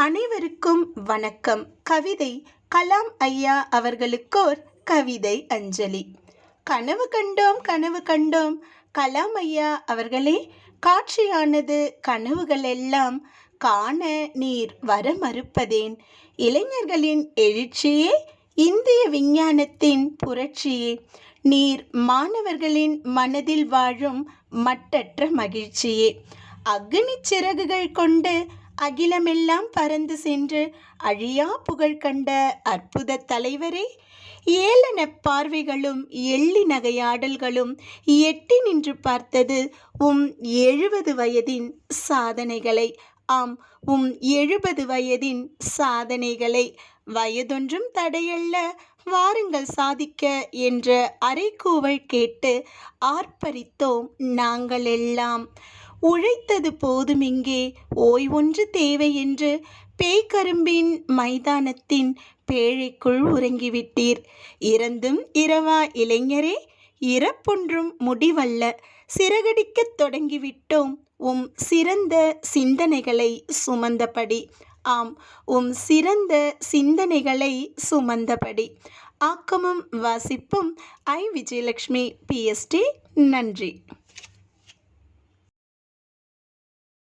அனைவருக்கும் வணக்கம். கவிதை கலாம் ஐயா அவர்களுக்கோர் கவிதை அஞ்சலி. கனவு கண்டோம் கனவு கண்டோம். கலாம் ஐயா அவர்களே காட்சியானது கனவுகள் எல்லாம் காண நீர் வர மறுப்பதேன். இளைஞர்களின் எழுச்சியே இந்திய விஞ்ஞானத்தின் புரட்சியே. நீர் மாணவர்களின் மனதில் வாழும் மட்டற்ற மகிழ்ச்சியே. அக்னி சிறகுகள் கொண்டு அகிலமெல்லாம் பறந்து சென்று அழியா புகழ் கண்ட அற்புத தலைவரே. ஏளன பார்வைகளும் எள்ளி நகையாடல்களும் எட்டி நின்று பார்த்தது உம் எழுபது வயதின் சாதனைகளை. ஆம் உம் எழுபது வயதின் சாதனைகளை. வயதொன்றும் தடையல்ல வாருங்கள் சாதிக்க என்ற அறைகூவல் கேட்டு ஆர்ப்பரித்தோம் நாங்கள் எல்லாம் உழைத்தது போதுமிங்கே ஓய்வொன்று தேவை என்று பேய்கரும்பின் மைதானத்தின் பேழைக்குள் உறங்கிவிட்டீர். இறந்தும் இரவா இளைஞரே இறப்பொன்றும் முடிவல்ல. சிறகடிக்கத் தொடங்கிவிட்டோம். உம் சிறந்த சிந்தனைகளை சுமந்தபடி. ஆம் உம் சிறந்த சிந்தனைகளை சுமந்தபடி. ஆக்கமும் வாசிப்பும் ஐ. விஜயலட்சுமி பிஎஸ்டி நன்றி.